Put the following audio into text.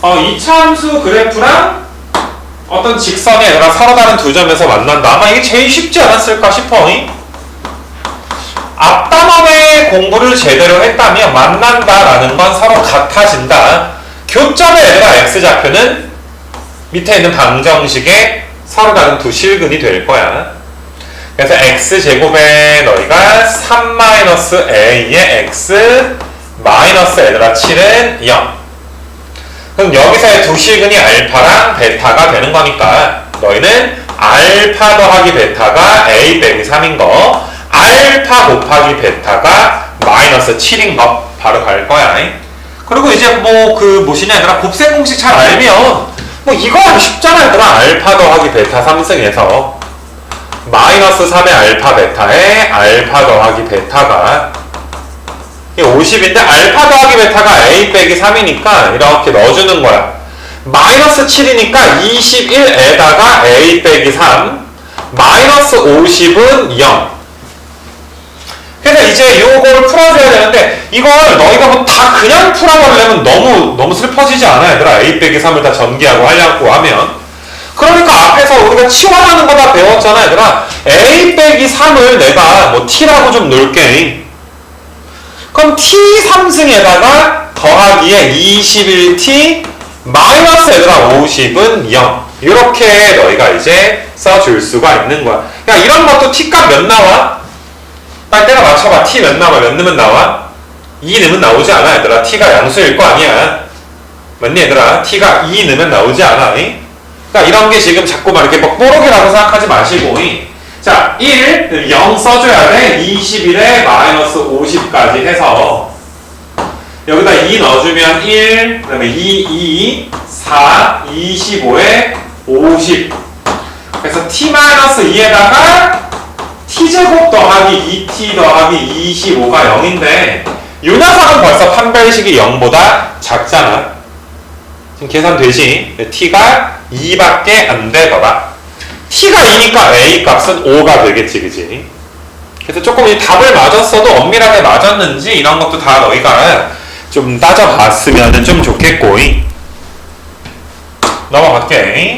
어, 이차함수 그래프랑 어떤 직선이 얘들아 서로 다른 두 점에서 만난다. 아마 이게 제일 쉽지 않았을까 싶어. 잉? 앞단원의 공부를 제대로 했다면 만난다라는 건 서로 같아진다. 교점의 얘들아 x좌표는 밑에 있는 방정식에 서로 다른 두 실근이 될 거야. 그래서 x제곱에 너희가 3-a의 x 마이너스 얘들아 7은 0. 그럼 여기서의 두 실근이 알파랑 베타가 되는 거니까 너희는 알파 더하기 베타가 a 빼기 3인 거 알파 곱하기 베타가 마이너스 7인 거 바로 갈 거야. 그리고 이제 뭐 그 뭐시냐 얘들아 곱셈 공식 잘 알면 뭐 이거 하기 쉽잖아 얘들아 알파 더하기 베타 3승에서 마이너스 3의 알파 베타에 알파 더하기 베타가 50인데 알파 더하기 베타가 a 빼기 3이니까 이렇게 넣어주는 거야. 마이너스 7이니까 21에다가 a 빼기 3 마이너스 50은 0 그래서 이제 요거를 풀어줘야 되는데 이걸 너희가 뭐 다 그냥 풀어버리려면 너무 너무 슬퍼지지 않아 얘들아 a 빼기 3을 다 전개하고 하려고 하면. 그러니까 앞에서 우리가 치환하는 거 다 배웠잖아 얘들아. A 빼기 3을 내가 뭐 t라고 좀 놓을게 그럼 t 3승에다가 더하기에 21t 마이너스 얘들아 50은 0 이렇게 너희가 이제 써줄 수가 있는 거야 야 이런 것도 t 값 몇 나와? 빨리 때가 맞춰봐 t 몇 나와 몇 넣으면 나와? 2 넣으면 나오지 않아 얘들아 t가 양수일 거 아니야 맞니 얘들아 t가 2 넣으면 나오지 않아 이? 그러니까 이런 게 지금 자꾸만 이렇게 뭐 뽀록이라고 생각하지 마시고 이. 자 1, 0 써줘야 돼. 21에 마이너스 50까지 해서. 여기다 2 넣어주면 1, 그 다음에 2, 2, 4, 25에 50 그래서 t-2에다가 t제곱 더하기 2t 더하기 25가 0인데 이 녀석은 벌써 판별식이 0보다 작잖아. 지금 계산되지? t가 2밖에 안 되더라 t가 2니까 a 값은 5가 되겠지 그지? 그래서 조금 이 답을 맞았어도 엄밀하게 맞았는지 이런 것도 다 너희가 좀 따져봤으면 좀 좋겠고 넘어갈게